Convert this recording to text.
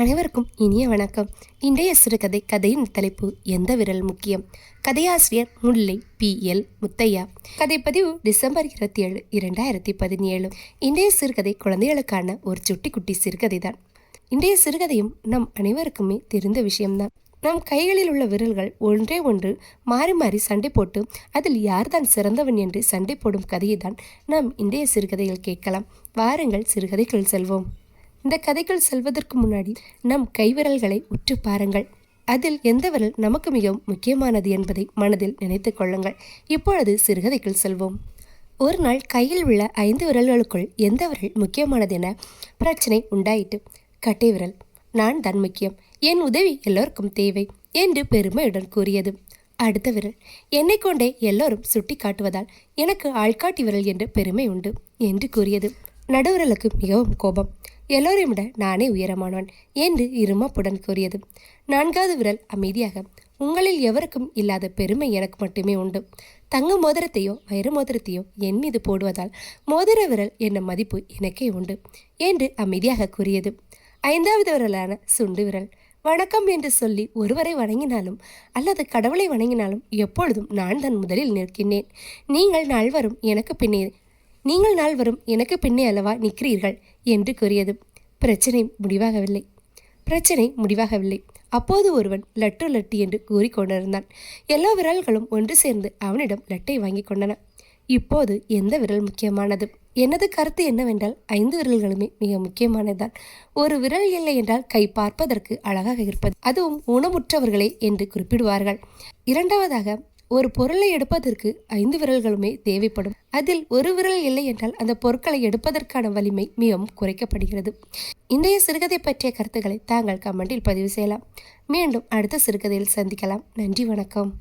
அனைவருக்கும் இனிய வணக்கம். இன்றைய சிறுகதை கதையின் தலைப்பு எந்த விரல் முக்கியம்? கதையாசிரியர் முல்லை பி. எல். முத்தையா. கதைப்பதிவு டிசம்பர் இருபத்தி ஏழு இரண்டாயிரத்தி பதினேழு. இன்றைய சிறுகதை குழந்தைகளுக்கான ஒரு சுட்டி குட்டி சிறுகதை தான் இன்றைய சிறுகதையும் நம் அனைவருக்குமே தெரிந்த விஷயம்தான். நம் கைகளில் உள்ள விரல்கள் ஒன்றே ஒன்று மாறி மாறி சண்டை போட்டு அதில் யார்தான் சிறந்தவன் என்று சண்டை போடும் கதையை தான் நாம் இன்றைய சிறுகதையில் கேட்கலாம். வாருங்கள் சிறுகதைக்குள் செல்வோம். இந்த கதைகள் செல்வதற்கு முன்னாடி நம் கைவிரல்களை உற்று பாருங்கள். அதில் எந்த விரல் நமக்கு மிகவும் முக்கியமானது என்பதை மனதில் நினைத்து கொள்ளுங்கள். இப்பொழுது சிறுகதைக்குள் செல்வோம். ஒரு நாள் கையில் உள்ள ஐந்து விரல்களுக்குள் எந்த விரல் முக்கியமானது என பிரச்சனை உண்டாயிட்டு கட்டை விரல். நான் தான் முக்கியம். என் உதவி எல்லோருக்கும் தேவை என்று பெருமையுடன் கூறியது. அடுத்த விரல். என்னை கொண்டே எல்லோரும் சுட்டி காட்டுவதால் எனக்கு ஆள்காட்டி விரல் என்ற பெருமை உண்டு என்று கூறியது. நடுவிரலுக்கு மிகவும் கோபம். எல்லோரையும் விட நானே உயரமானவன் என்று இருமப்புடன் கூறியது. நான்காவது விரல் அமைதியாக உங்களில் எவருக்கும் இல்லாத பெருமை எனக்கு மட்டுமே உண்டு. தங்க மோதிரத்தையோ வைர மோதிரத்தையோ என் மீது போடுவதால் மோதிர விரல் என்ற மதிப்பு எனக்கே உண்டு என்று அமைதியாக கூறியது. ஐந்தாவது விரலான சுண்டு விரல். வணக்கம் என்று சொல்லி ஒருவரை வணங்கினாலும் அல்லது கடவுளை வணங்கினாலும் எப்பொழுதும் நான் தான் முதலில் நிற்கின்றேன். நீங்கள் நால்வரும் எனக்கு பின்னே நீங்கள் நால்வரும் எனக்கு பின்னே அல்லவா நிற்கிறீர்கள்? என்று கூறியது. பிரச்சனை முடிவாகவில்லை. பிரச்சனை முடிவாகவில்லை. அப்போது ஒருவன் லட்டு லட்டு என்று கூறிக்கொண்டிருந்தான். எல்லா விரல்களும் ஒன்று சேர்ந்து அவனிடம் லட்டை வாங்கி கொண்டன. இப்போது எந்த விரல் முக்கியமானது? எனது கருத்து என்னவென்றால் ஐந்து விரல்களுமே மிக முக்கியமானதுதான். ஒரு விரல் இல்லை என்றால் கை பார்ப்பதற்கு அழகாக இருப்பது அதுவும் ஊனமுற்றவர்களே என்று குறிப்பிடுவார்கள். இரண்டாவதாக ஒரு பொருளை எடுப்பதற்கு ஐந்து விரல்களுமே தேவைப்படும். அதில் ஒரு விரல் இல்லை என்றால் அந்த பொருட்களை எடுப்பதற்கான வலிமை மிகவும் குறைக்கப்படுகிறது. இன்றைய சிறுகதை பற்றிய கருத்துக்களை தாங்கள் கமெண்டில் பதிவு செய்யலாம். மீண்டும் அடுத்த சிறுகதையில் சந்திக்கலாம். நன்றி வணக்கம்.